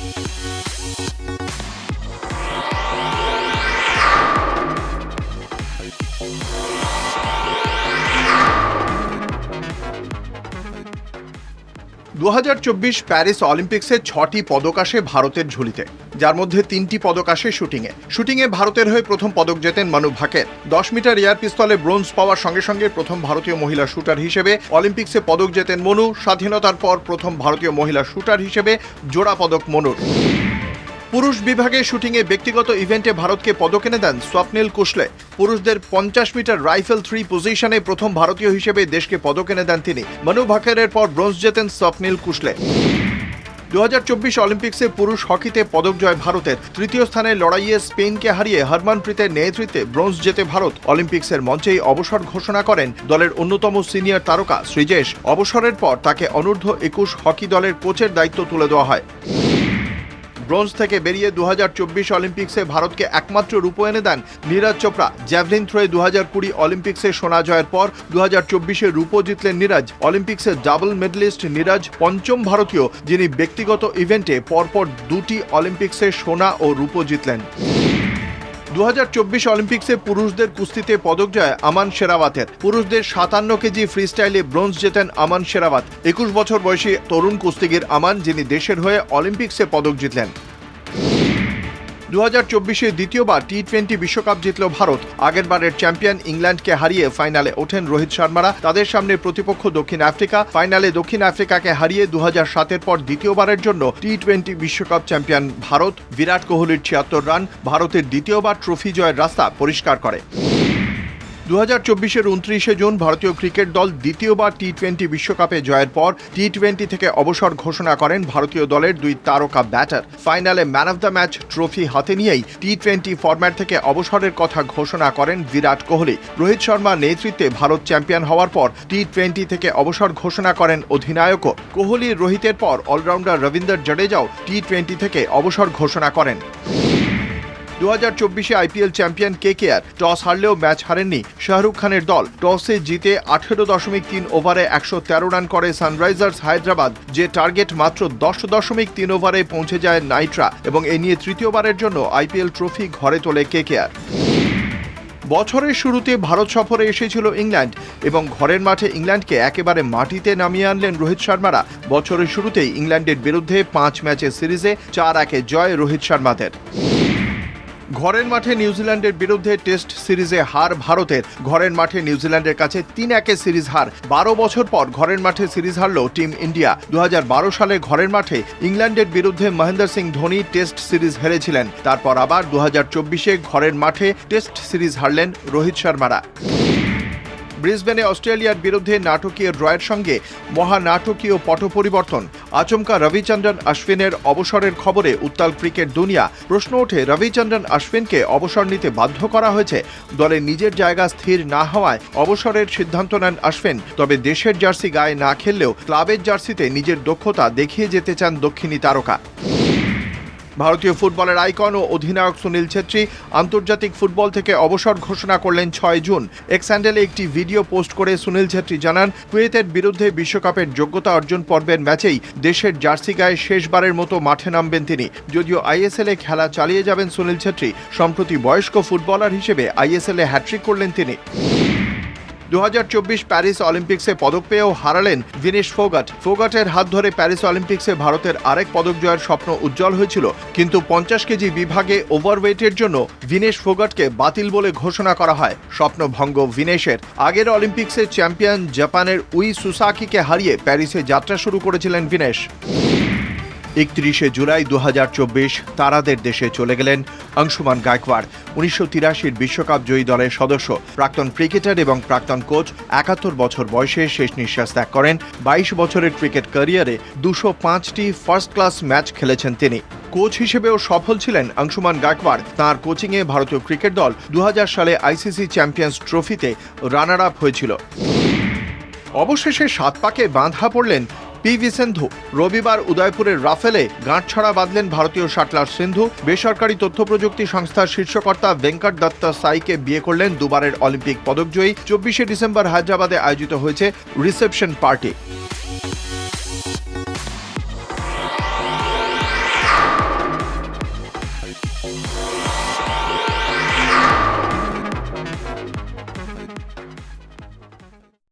Bye. দু হাজার চব্বিশ প্যারিস অলিম্পিক্সে ছটি পদক আসে ভারতের ঝুলিতে, যার মধ্যে তিনটি পদক আসে শুটিংয়ে। শুটিংয়ে ভারতের হয়ে প্রথম পদক জেতেন মানু ভাকের। দশ মিটার এয়ার পিস্তলে ব্রোঞ্জ পাওয়ার সঙ্গে সঙ্গে প্রথম ভারতীয় মহিলা শুটার হিসেবে অলিম্পিক্সে পদক জেতেন মনু, স্বাধীনতার পর প্রথম ভারতীয় মহিলা শুটার হিসেবে জোড়া পদক মনুর। পুরুষ বিভাগে শুটিংয়ে ব্যক্তিগত ইভেন্টে ভারতকে পদক এনে দেন স্বপ্নিল কুশলে। পুরুষদের পঞ্চাশ মিটার রাইফেল থ্রি পজিশনে প্রথম ভারতীয় হিসেবে দেশকে পদক এনে দেন তিনি। মনু ভাকেরের পর ব্রোঞ্জ জেতেন স্বপ্নিল কুশলে। দু হাজার চব্বিশ অলিম্পিক্সে পুরুষ হকিতে পদক জয় ভারতের। তৃতীয় স্থানে লড়াইয়ে স্পেনকে হারিয়ে হরমনপ্রীতের নেতৃত্বে ব্রোঞ্জ জেতে ভারত। অলিম্পিক্সের মঞ্চেই অবসর ঘোষণা করেন দলের অন্যতম সিনিয়র তারকা শ্রীজেশ। অবসরের পর তাকে অনূর্ধ্ব একুশ হকি দলের কোচের দায়িত্ব তুলে দেওয়া হয়। ব্রোঞ্জ থেকে বেরিয়ে দু হাজার চব্বিশ অলিম্পিক্সে ভারতকে একমাত্র রূপ এনে দেন নীরাজ চোপড়া। জ্যাভলিন থ্রোয়ে দু হাজার কুড়ি অলিম্পিক্সে সোনা জয়ের পর দু হাজার চব্বিশে রূপো জিতলেন নীরাজ। অলিম্পিক্সে ডাবল মেডেলিস্ট নীরজ পঞ্চম ভারতীয়, যিনি ব্যক্তিগত ইভেন্টে পরপর দুটি অলিম্পিক্সে সোনা ও রূপো জিতলেন। দু হাজার চব্বিশ অলিম্পিক্সে পুরুষদের কুস্তিতে পদক জয় আমান শেরাওয়াতের। পুরুষদের সাতান্ন কেজি ফ্রিস্টাইলে ব্রোঞ্জ জেতেন আমান শেরাওয়াত। একুশ বছর বয়সী তরুণ কুস্তিগির আমান, যিনি দেশের হয়ে অলিম্পিক্সে পদক জিতলেন। দু হাজার চব্বিশে দ্বিতীয়বার টি টোয়েন্টি বিশ্বকাপ জিতল ভারত। আগের বারের চ্যাম্পিয়ন ইংল্যান্ডকে হারিয়ে ফাইনালে ওঠেন রোহিত শর্মারা। তাদের সামনে প্রতিপক্ষ দক্ষিণ আফ্রিকা। ফাইনালে দক্ষিণ আফ্রিকাকে হারিয়ে দু হাজার সাতের পর দ্বিতীয়বারের জন্য টি টোয়েন্টি বিশ্বকাপ চ্যাম্পিয়ন ভারত। বিরাট কোহলির ছিয়াত্তর রান, ভারতের দ্বিতীয়বার ট্রফি জয়ের রাস্তা পরিষ্কার করে। দু হাজার চব্বিশের উনত্রিশে জুন ভারতীয় ক্রিকেট দল দ্বিতীয়বার টি টোয়েন্টি বিশ্বকাপে জয়ের পর টি টোয়েন্টি থেকে অবসর ঘোষণা করেন ভারতীয় দলের দুই তারকা ব্যাটার। ফাইনালে man of the match trophy হাতে নিয়েই টি টোয়েন্টি ফরম্যাট থেকে অবসরের কথা ঘোষণা করেন বিরাট কোহলি। রোহিত শর্মা নেতৃত্বে ভারত চ্যাম্পিয়ন হওয়ার পর টি টোয়েন্টি থেকে অবসর ঘোষণা করেন অধিনায়কও। কোহলি রোহিতের পর অলরাউন্ডার রবীন্দ্র জাডেজাও টি টোয়েন্টি থেকে অবসর ঘোষণা করেন। দু হাজার চব্বিশে IPL champion K K R toss হারলেও match হারেননি শাহরুখ খানের দল। টসে জিতে আঠেরো দশমিক তিন ওভারে একশো তেরো রান করে সানরাইজার্স হায়দ্রাবাদ, যে টার্গেট মাত্র দশ দশমিক তিন ওভারে পৌঁছে যায় নাইট্রা এবং এ নিয়ে তৃতীয়বারের জন্য আইপিএল ট্রফি ঘরে তোলে কে কে আর বছরের শুরুতে ভারত সফরে এসেছিল ইংল্যান্ড এবং ঘরের মাঠে ইংল্যান্ডকে একেবারে মাটিতে নামিয়ে আনলেন রোহিত শর্মারা। বছরের শুরুতেই ইংল্যান্ডের বিরুদ্ধে পাঁচ ম্যাচের সিরিজে চার একে জয় রোহিত শর্মাদের। ঘরের মাঠে নিউজিল্যান্ডের বিরুদ্ধে টেস্ট সিরিজে হার ভারতের। ঘরের মাঠে নিউজিল্যান্ডের কাছে তিন একে সিরিজ হার। বারো বছর পর ঘরের মাঠে সিরিজ হারল টিম ইন্ডিয়া। দু হাজার বারো সালে ঘরের মাঠে ইংল্যান্ডের বিরুদ্ধে মহেন্দ্র সিং ধোনি টেস্ট সিরিজ হেরেছিলেন। তারপর আবার দু ঘরের মাঠে টেস্ট সিরিজ হারলেন রোহিত শর্মারা। ব্রিসবেনে অস্ট্রেলিয়ার বিরুদ্ধে নাটকীয় ড্রয়ের সঙ্গে মহানাটকীয় পট পরিবর্তন আচমকা রবিচন্দ্রন অশ্বিনের অবসরের খবরে উত্তাল ক্রিকেট দুনিয়া। প্রশ্ন ওঠে, রবিচন্দ্রন অশ্বিনকে অবসর নিতে বাধ্য করা হয়েছে? দলে নিজের জায়গা স্থির না হওয়ায় অবসরের সিদ্ধান্ত নেন অশ্বিন তবে দেশের জার্সি গায়ে না খেললেও ক্লাবের জার্সিতে নিজের দক্ষতা দেখিয়ে যেতে চান দক্ষিণী তারকা। ভারতীয় ফুটবলের আইকন ও অধিনায়ক সুনীল ছেত্রী আন্তর্জাতিক ফুটবল থেকে অবসর ঘোষণা করলেন ছয় জুন। এক্স হ্যান্ডেলে একটি ভিডিও পোস্ট করে সুনীল ছেত্রী জানান, কুয়েতের বিরুদ্ধে বিশ্বকাপের যোগ্যতা অর্জন পর্বের ম্যাচেই দেশের জার্সি গায়ে শেষবারের মতো মাঠে নামবেন তিনি। যদিও আইএসএলে খেলা চালিয়ে যাবেন সুনীল ছেত্রী, সম্প্রতি বয়স্ক ফুটবলার হিসেবে আইএসএলে হ্যাট্রিক করলেন তিনি। দু হাজার চব্বিশ প্যারিস অলিম্পিক্সে পদক পেয়েও হারালেন ভিনেশ ফোগাট। ফোগাটের হাত ধরে প্যারিস অলিম্পিক্সে ভারতের আরেক পদক জয়ের স্বপ্ন উজ্জ্বল হয়েছিল, কিন্তু পঞ্চাশ কেজি বিভাগে ওভারওয়েটের জন্য ভিনেশ ফোগাটকে বাতিল বলে ঘোষণা করা হয়। স্বপ্নভঙ্গ ভিনেশের আগের অলিম্পিক্সে চ্যাম্পিয়ন জাপানের উই সুসাকিকে হারিয়ে প্যারিসে যাত্রা শুরু করেছিলেন ভিনেশ একত্রিশে জুলাই দু হাজার চব্বিশ তারাদের দেশে চলে গেলেন অংশুমান গায়কোয়াড়। উনিশশো তিরাশির বিশ্বকাপ জয়ী দলের সদস্য, প্রাক্তন ক্রিকেটার এবং প্রাক্তন কোচ একাত্তর বছর বয়সে শেষ নিঃশ্বাস ত্যাগ করেন। বাইশ বছরের ক্রিকেট ক্যারিয়ারে দুশো পাঁচটি ফার্স্ট ক্লাস ম্যাচ খেলেছেন তিনি। কোচ হিসেবেও সফল ছিলেন অংশুমান গায়কওয়াড় তাঁর কোচিংয়ে ভারতীয় ক্রিকেট দল দু হাজার সালে আইসিসি চ্যাম্পিয়ন্স ট্রফিতে রানার আপ হয়েছিল। অবশেষে সাত পাকে বাঁধা পড়লেন পিভি সিন্ধু রবিবার উদয়পুরের রাফেলে গাঁটছড়া বাঁধলেন ভারতীয় শাটলার সিন্ধু। বেসরকারি তথ্য প্রযুক্তি সংস্থার শীর্ষকর্তা ভেঙ্কট দত্ত সাইকে বিয়ে করলেন দুবারের অলিম্পিক পদকজয়ী। চব্বিশে ডিসেম্বর হায়দ্রাবাদে আয়োজিত হয়েছে রিসেপশন পার্টি।